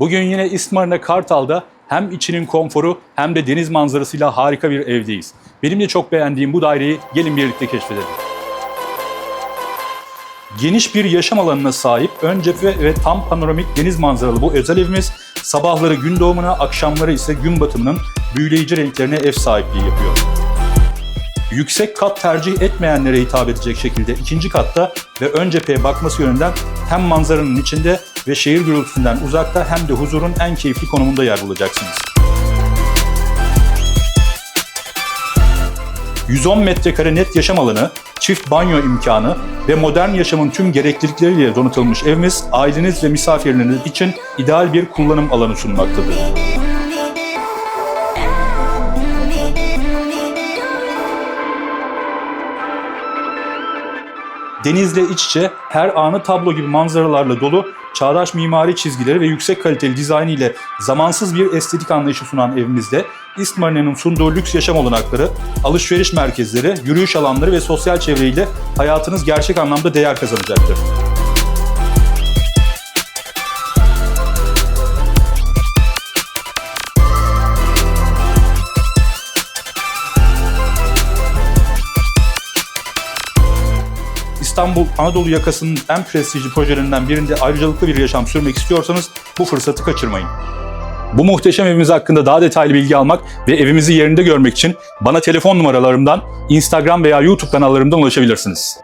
Bugün yine İsmarna Kartal'da hem içinin konforu hem de deniz manzarasıyla harika bir evdeyiz. Benim de çok beğendiğim bu daireyi gelin birlikte keşfedelim. Geniş bir yaşam alanına sahip ön cephe ve tam panoramik deniz manzaralı bu özel evimiz sabahları gün doğumuna, akşamları ise gün batımının büyüleyici renklerine ev sahipliği yapıyor. Yüksek kat tercih etmeyenlere hitap edecek şekilde ikinci katta ve ön cepheye bakması yönünden hem manzaranın içinde ve şehir gürültüsünden uzakta hem de huzurun en keyifli konumunda yer bulacaksınız. 110 metrekare net yaşam alanı, çift banyo imkanı ve modern yaşamın tüm gereklilikleriyle donatılmış evimiz aileniz ve misafirleriniz için ideal bir kullanım alanı sunmaktadır. Denizle iç içe her anı tablo gibi manzaralarla dolu çağdaş mimari çizgileri ve yüksek kaliteli dizaynı ile zamansız bir estetik anlayışı sunan evimizde İstmarina'nın sunduğu lüks yaşam olanakları, alışveriş merkezleri, yürüyüş alanları ve sosyal çevreyle hayatınız gerçek anlamda değer kazanacaktır. İstanbul Anadolu yakasının en prestijli projelerinden birinde ayrıcalıklı bir yaşam sürmek istiyorsanız bu fırsatı kaçırmayın. Bu muhteşem evimiz hakkında daha detaylı bilgi almak ve evimizi yerinde görmek için bana telefon numaralarımdan, Instagram veya YouTube kanallarımdan ulaşabilirsiniz.